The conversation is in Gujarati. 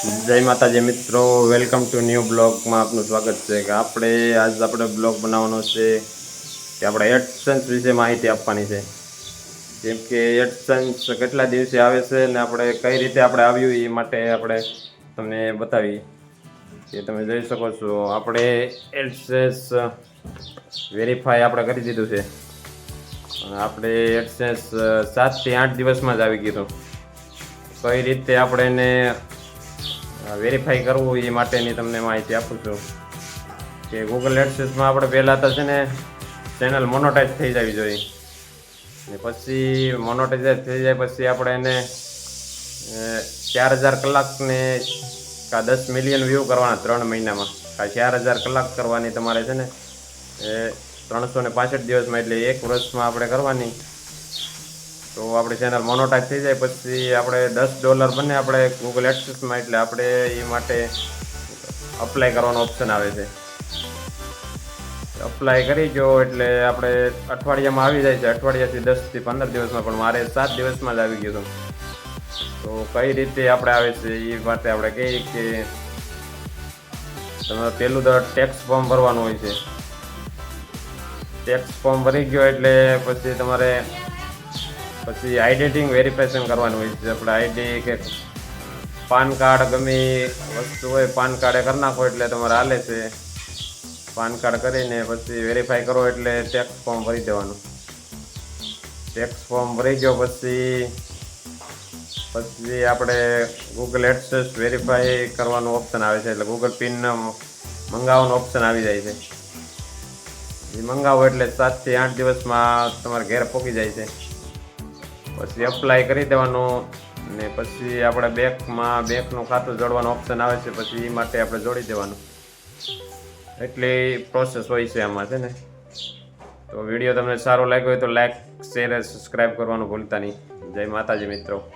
જય માતાજી મિત્રો વેલકમ ટુ ન્યૂ બ્લોગમાં આપનું સ્વાગત છે. કે આપણે આજ આપણે બ્લોગ બનાવવાનો છે કે આપણે એડસન્સ વિશે માહિતી આપવાની છે. જેમ કે એડસન્સ કેટલા દિવસે આવે છે ને આપણે કઈ રીતે આપણે આવ્યું એ માટે આપણે તમને બતાવીએ. કે તમે જોઈ શકો છો. આપણે એડસન્સ વેરીફાઈ આપણે કરી દીધું છે. અને આપણે એડસન્સ સાતથી આઠ દિવસમાં જ આવી ગયું કઈ રીતે આપણે એને વેરીફાઈ કરવું એ માટેની તમને માહિતી આપું છું. કે ગૂગલ એડસેસમાં આપણે પહેલાં તો છે ને ચેનલ મોનોટાઈઝ થઈ જવી જોઈએ. ને પછી મોનોટાઈઝ થઈ જાય પછી આપણે એને ચાર હજાર કલાકને કા દસ મિલિયન વ્યૂ કરવાના ત્રણ મહિનામાં. કા ચાર હજાર કલાક કરવાની તમારે છે ને એ ત્રણસો ને પાસઠ દિવસમાં એટલે એક વર્ષમાં આપણે કરવાની. તો આપણી ચેનલ મોનોટાઈઝ થઈ જાય, પછી આપણે દસ ડોલર બને આપણે ગૂગલ એક્સેસમાં એટલે આપણે એ માટે અપ્લાય કરવાનો ઓપ્શન આવે છે. અપ્લાય કરી જો, એટલે આપણે અઠવાડિયામાં આવી જાય છે. અઠવાડિયાથી દસથી પંદર દિવસમાં, પણ મારે સાત દિવસમાં જ આવી ગયું તો કઈ રીતે આપણે આવે છે, એ માટે આપણે કહીએ કે તમારે પહેલું તો ટેક્સ ફોર્મ ભરવાનું હોય છે. ટેક્સ ફોર્મ ભરી ગયો, એટલે પછી તમારે પછી આઈડેન્ટિટી વેરિફિકેશન કરવાનું હોય છે. આપણે આઈડી કે પાન કાર્ડ ગમે વસ્તુ હોય, પાન કાર્ડે કરી નાખો એટલે તમારે હાલે છે. પાન કાર્ડ કરીને પછી વેરીફાઈ કરો એટલે ટેક્સ ફોર્મ ભરી દેવાનું. ટેક્સ ફોર્મ ભરી ગયો પછી પછી આપણે ગૂગલ એડસેસ વેરીફાઈ કરવાનું ઓપ્શન આવે છે. એટલે ગૂગલ પિન મંગાવવાનું ઓપ્શન આવી જાય છે. એ મંગાવો એટલે સાતથી આઠ દિવસમાં તમારે ઘેર પહોંચી જાય છે. પછી એપ્લાય કરી દેવાનો ને પછી આપણે બેંકમાં બેંકનું ખાતું જોડવાનું ઓપ્શન આવે છે, પછી એ માટે આપણે જોડી દેવાનું. એટલી પ્રોસેસ હોય છે આમાં, છે ને? તો વીડિયો તમને સારો લાગ્યો હોય તો લાઈક શેર સબસ્ક્રાઈબ કરવાનું ભૂલતા નહીં. જય માતાજી મિત્રો.